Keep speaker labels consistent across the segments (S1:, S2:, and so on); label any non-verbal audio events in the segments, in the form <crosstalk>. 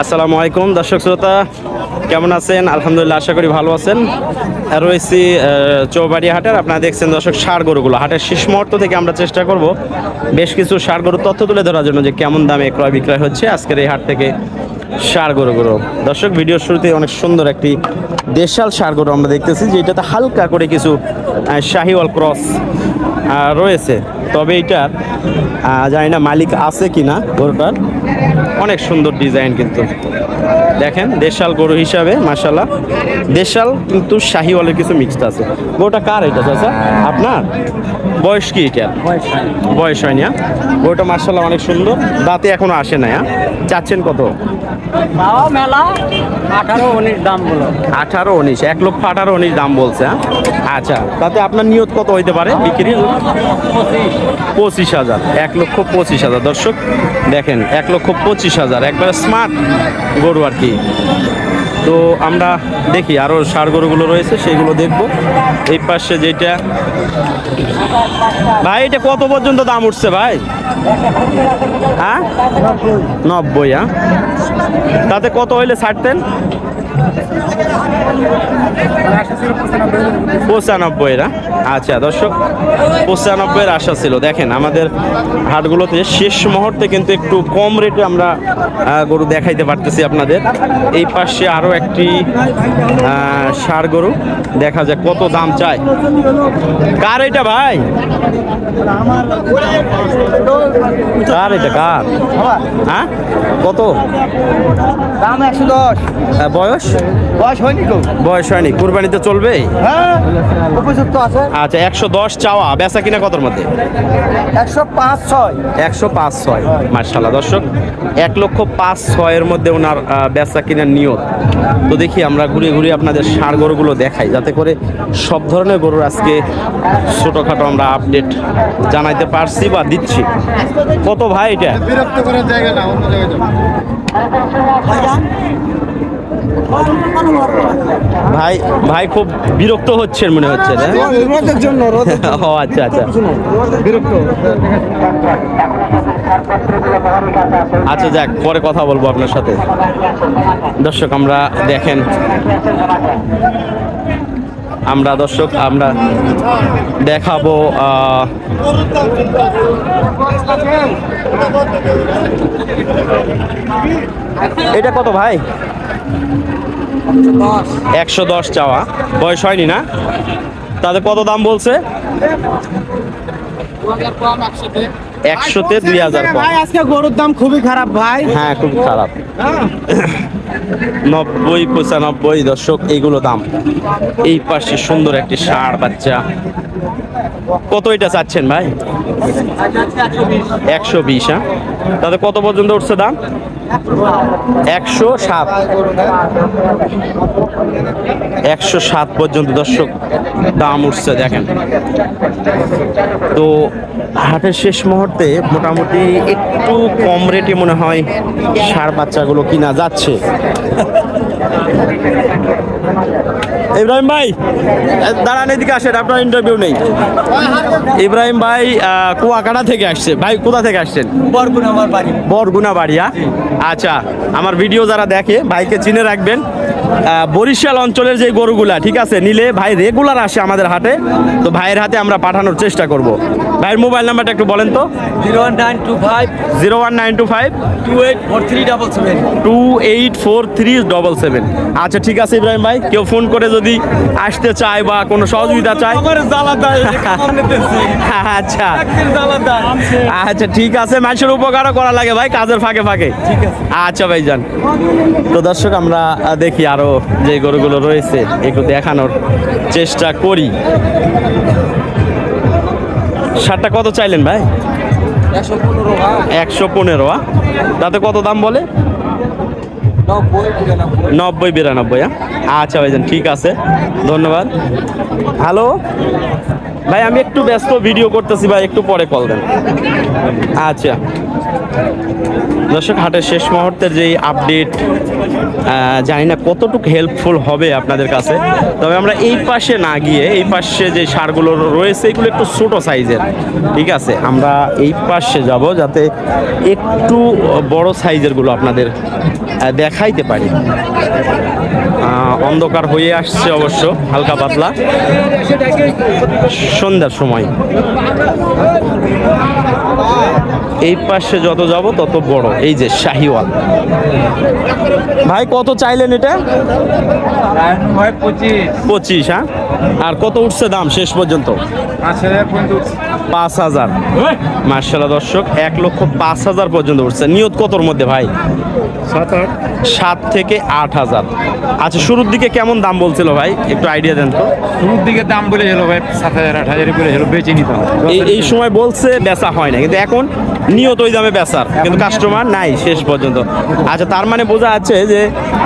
S1: আসসালামু আলাইকুম দর্শক শ্রোতা কেমন আছেন? আলহামদুলিল্লাহ আশা করি ভালো আছেন। রয়েছি আহ, চৌবাড়িয়া হাটের আপনারা দেখছেন দর্শক সার গরুগুলো। হাটের শেষ মুহূর্ত থেকে আমরা চেষ্টা করব বেশ কিছু সার গরুর তথ্য তুলে ধরার জন্য যে কেমন দামে ক্রয় বিক্রয় হচ্ছে আজকের এই হাট থেকে সার গরুগুলো। দর্শক ভিডিওর শুরুতে অনেক সুন্দর একটি দেশাল সার গরু আমরা দেখতেছি যেটাতে হালকা করে কিছু শাহিওয়াল ক্রস রয়েছে। তবে আহ, জানি না মালিক আছে কি না গরুটার। অনেক সুন্দর ডিজাইন কিন্তু। দেখেন দেশাল গরু হিসাবে মাসাল্লাহ দেশাল কিন্তু শাহিওয়ালের কিছু মিক্সড আছে। গরুটা কার এটা চাচা? আপনার? বয়স কি এটা? বয়স হয়নি হ্যাঁ? গরুটা মার্শাল্লাহ অনেক সুন্দর। দাঁতে এখনও আসে না হ্যাঁ? চাচ্ছেন কত?
S2: মেলা আঠারো উনিশ দাম বলো।
S1: আঠারো উনিশ এক লক্ষ আঠারো উনিশ দাম বলছে হ্যাঁ? আচ্ছা তাতে আপনার নিয়ত কত হইতে পারে বিক্রি পঁচিশ হাজার, এক লক্ষ পঁচিশ হাজার। দর্শক, দেখেন, এক লক্ষ পঁচিশ হাজার, একবারে স্মার্ট গরু আর কি। তো আমরা দেখি আরও সার গরুগুলো রয়েছে, সেগুলো দেখব। এই পাশে যেটা, ভাই, এটা কত পর্যন্ত দাম উঠছে ভাই? হ্যাঁ? নব্বই হ্যাঁ? তাতে কত হইলে ছাড়তেন? পঁচানব্বই না আচ্ছা দর্শক পঁচানব্বইয়ের আশা ছিল। দেখেন আমাদের হাটগুলোতে শেষ মুহূর্তে কিন্তু একটু কম রেটে আমরা গরু দেখাইতে পারতেছি আপনাদের। এই পাশে আরও একটি ষাঁড় গরু। দেখা যায় কত দাম চায়। কার এটা ভাই? কার এটা কার? হ্যাঁ কত?
S2: দাম একশো দশ।
S1: বয়স?
S2: বয়স হয়নি
S1: বয়স হয়নি কুরবানিতে চলবে
S2: হ্যাঁ উপযুক্ত আছে।
S1: আচ্ছা একশো দশ চাওয়া বেচা কিনা কতর মধ্যে?
S2: একশো পাঁচ ছয়।
S1: একশো পাঁচ ছয় মার্শাল্লাহ দর্শক এক লক্ষ পাঁচ ছয়ের মধ্যে ওনার বেচা কিনার নিয়ত। তো দেখি আমরা ঘুরিয়ে ঘুরিয়ে আপনাদের সার গরুগুলো দেখাই যাতে করে সব ধরনের গরুর আজকে ছোটোখাটো আমরা আপডেট জানাইতে পারছি বা দিচ্ছি। কত ভাই এটা?
S3: বিরক্ত করার জায়গা না অন্য জায়গায়।
S1: ভাই ভাই খুব বিরক্ত হচ্ছেন মনে হচ্ছে
S2: রোদের জন্য
S1: ও আচ্ছা আচ্ছা।
S2: বিরক্ত।
S1: আচ্ছা যাক পরে কথা বলব আপনার সাথে। দর্শক আমরা দেখেন আমরা দর্শক আমরা দেখাবো এটা কত ভাই? একশো দশ। চাওয়া। বয়স হয়নি না? তাদের কত দাম বলছে? একশোতে দুই হাজার
S2: ভাই আজকে গরুর দাম খুবই খারাপ ভাই।
S1: হ্যাঁ খুব খারাপ। নব্বই পঁচানব্বই দর্শক এইগুলো দাম। এই পাশে সুন্দর একটি ষাঁড় বাচ্চা। কত এটা চাচ্ছেন ভাই? একশো বিশ হ্যাঁ? তাতে কত পর্যন্ত উঠছে দাম? একশো সাত। একশো সাত পর্যন্ত দর্শক দাম উঠছে, দেখেন। তো হাটের শেষ মুহূর্তে মোটামুটি একটু কম রেটে মনে হয় সার বাচ্চাগুলো কিনা যাচ্ছে। ইব্রাহিম ভাই দাঁড়ান এদিকে আসেন আপনার ইন্টারভিউ নেই। ইব্রাহিম ভাই কুয়াকাটা থেকে আসছে। ভাই কোথা থেকে আসছেন?
S2: বরগুনা আমার বাড়ি।
S1: বরগুনা বাড়িয়া আচ্ছা আমার ভিডিও যারা দেখে ভাইকে চিনে রাখবেন। বরিশাল অঞ্চলের যে গরুগুলা ঠিক আছে নিলে ভাই রেগুলার আসে আমাদের হাটে। তো ভাইয়ের হাতে আমরা পাঠানোর চেষ্টা করব। ভাইয়ের মোবাইল নাম্বারটা একটু বলেন তো।
S2: Zero one nine two five.
S1: Zero one nine two five.
S2: Two eight four three double seven.
S1: Two eight four three double seven. আচ্ছা ঠিক আছে ইব্রাহিম ভাই কেউ ফোন করে যদি আসতে চায় বা কোনো সহযোগিতা চায়। <laughs> আচ্ছা। আচ্ছা ঠিক আছে মানুষের উপকারও করা লাগে ভাই কাজের ফাঁকে ফাঁকে।
S2: ঠিক আছে।
S1: আচ্ছা ভাইজান তো দর্শক আমরা দেখি আরও যে গরুগুলো রয়েছে একটু দেখানোর চেষ্টা করি। সারটা কত চাইলেন ভাই?
S2: একশো পনেরো
S1: একশো পনেরো তাতে কত দাম বলে?
S2: নব্বই বিরানব্বই
S1: হ্যাঁ? আচ্ছা ভাইজান, ঠিক আছে। ধন্যবাদ। হ্যালো ভাই, আমি একটু ব্যস্ত ভিডিও করতেছি, ভাই, একটু পরে কল দেন। আচ্ছা। দর্শক, হাটের শেষ মুহূর্তের যেই আপডেট জানি না কতটুকু হেল্পফুল হবে আপনাদের কাছে। তবে আমরা এই পাশে না গিয়ে, এই পাশে যে সারগুলো রয়েছে, এগুলো একটু ছোটো সাইজের, ঠিক আছে? আমরা এই পাশে যাব যাতে একটু বড় সাইজেরগুলো আপনাদের দেখাইতে পারি। অন্ধকার হয়ে আসছে অবশ্য হালকা পাতলা। সন্ধ্যার সময়। এই পাশে যত যাব তত বড়। এই যে শাহিওয়াল। ভাই কত চাইলেন এটা?
S3: পঁচিশ
S1: হ্যাঁ? আর কত উঠছে দাম শেষ পর্যন্ত?
S3: পাঁচ হাজার।
S1: হাজার দর্শক এক লক্ষ পাঁচ হাজার পর্যন্ত উঠছে। নিয়ত কতর মধ্যে ভাই?
S3: সাত
S1: সাত থেকে আট হাজার। আচ্ছা শুরুর দিকে কেমন দাম বলছিল ভাই? একটু আইডিয়া দেন তো।
S3: শুরুর দিকে দাম বলে বলেছিল ভাই সাত হাজার আট হাজার বলেছিল বেঁচে নিতাম।
S1: এই এই সময় বলছে বেচা হয় না কিন্তু এখন নিয়ত ওই দামে বেচার কিন্তু কাস্টমার নাই শেষ পর্যন্ত। আচ্ছা তার মানে বোঝা যাচ্ছে যে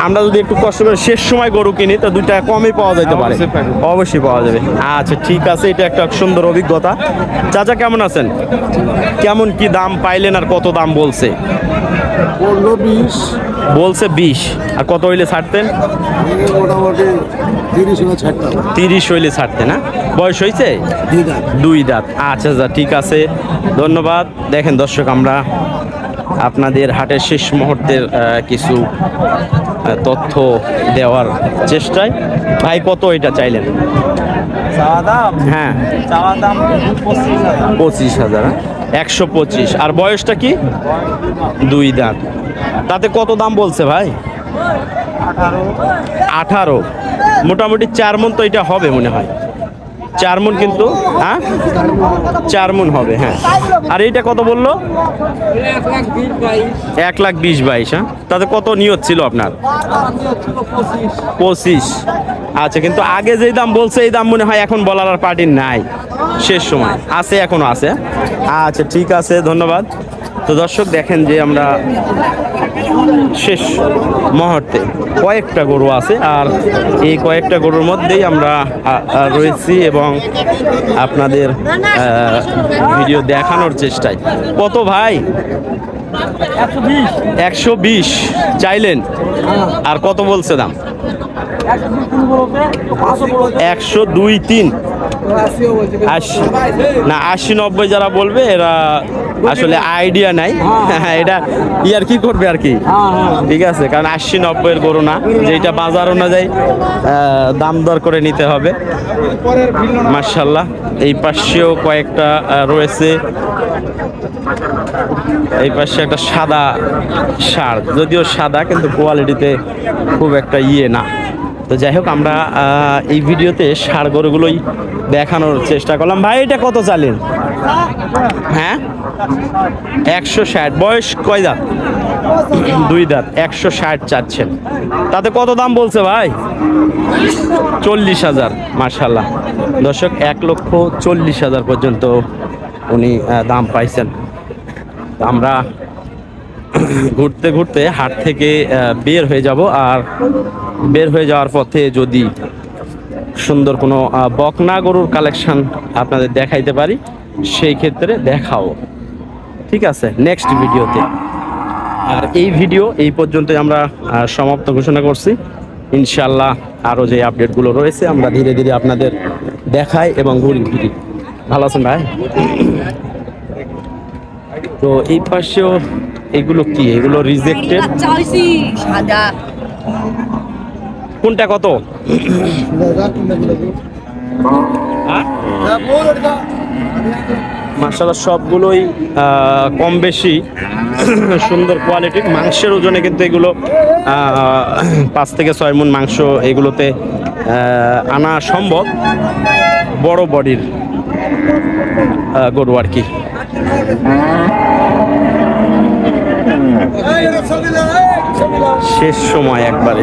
S1: আমরা যদি একটু কষ্ট করে শেষ সময় গরু কিনি তো দুইটা কমই পাওয়া যেতে পারে।
S3: অবশ্যই
S1: অবশ্যই পাওয়া যাবে। আচ্ছা ঠিক আছে এটা একটা সুন্দর অভিজ্ঞতা। চাচা কেমন আছেন? কেমন কি দাম পাইলেন আর কত দাম বলছে?
S4: পনেরো বিশ।
S1: বলছে বিশ। আর কত হইলে ছাড়তেন?
S4: মোটামুটি তিরিশ
S1: হইলে ছাড়তেন না? বয়স হয়েছে দুই দাঁত। আচ্ছা আচ্ছা ঠিক আছে। ধন্যবাদ। দেখেন দর্শক আমরা আপনাদের হাটের শেষ মুহূর্তের কিছু তথ্য দেওয়ার চেষ্টায়। ভাই কত এটা চাইলেন? হ্যাঁ।
S2: পঁচিশ হাজার।
S1: পঁচিশ হাজার হ্যাঁ? একশো পঁচিশ। আর বয়সটা কি? দুই দাঁত। তাতে কত দাম বলছে ভাই?
S2: আঠারো।
S1: মোটামুটি চার মন তো এটা হবে মনে হয়। চার মন কিন্তু হ্যাঁ? চার মন হবে হ্যাঁ। আর এইটা কত বলল?
S2: এক লাখ বিশ বাইশ
S1: হ্যাঁ? তাতে কত নিয়ত ছিল আপনার?
S2: পঁচিশ।
S1: আচ্ছা কিন্তু আগে যেই দাম বলছে, এই দাম মনে হয় এখন বলার আর পার্টির নাই। শেষ সময়। আছে, এখনও আছে। আচ্ছা ঠিক আছে, ধন্যবাদ। তো দর্শক, দেখেন যে আমরা শেষ মুহূর্তে কয়েকটা গরু আছে, আর এই কয়েকটা গরুর মধ্যেই আমরা রয়েছি এবং আপনাদের ভিডিও দেখানোর চেষ্টায়। কত ভাই?
S2: একশো বিশ।
S1: চাইলেন? আর কত বলছে দাম?
S2: একশো
S1: দুই তিন। না আশি নব্বই যারা বলবে এরা আসলে আইডিয়া নাই। হ্যাঁ। এটা ইয়ার কি করবে আর কি?
S2: হ্যাঁ হ্যাঁ।
S1: ঠিক আছে কারণ আশি নব্বইয়ের গরু না যেটা বাজার অনুযায়ী দাম দর করে নিতে হবে। মার্শাল্লাহ এই পাশেও কয়েকটা রয়েছে। এই পাশে একটা সাদা সার যদিও সাদা কিন্তু কোয়ালিটিতে খুব একটা ইয়ে না। তো যাই হোক, আমরা এই ভিডিওতে সার গরুগুলোই দেখানোর চেষ্টা করলাম। ভাই, এটা কত চালেন হ্যাঁ? একশো ষাট। বয়স কয় দাঁত? দুই দাঁত। একশো ষাট চাচ্ছেন। তাতে কত দাম বলছে ভাই? চল্লিশ হাজার মার্শাল্লাহ দর্শক, এক লক্ষ চল্লিশ হাজার পর্যন্ত উনি দাম পাইছেন। আমরা ঘুরতে ঘুরতে হাট থেকে বের হয়ে যাব। আর বের হয়ে যাওয়ার পথে যদি সুন্দর কোনো বকনা গরুর কালেকশন আপনাদের দেখাইতে পারি, সেই ক্ষেত্রে দেখাও। ঠিক আছে নেক্সট ভিডিওতে। আর এই ভিডিও এই পর্যন্তই আমরা সমাপ্ত ঘোষণা করছি। ইনশাল্লাহ আরও যে আপডেটগুলো রয়েছে, আমরা ধীরে ধীরে আপনাদের দেখাই এবং ঘুরি ফিরি ভালো আছেন ভাই? তো এই পাশেও এগুলো কি? এগুলো রিজেক্টেড কোনটা কত? মার্শাল্লাহ সবগুলোই কম বেশি। সুন্দর কোয়ালিটির মাংসের ওজনে কিন্তু এগুলো পাঁচ থেকে ছয় মন মাংস এগুলোতে আনা সম্ভব। বড় বডির গরু আর কি। শেষ সময় একবারে।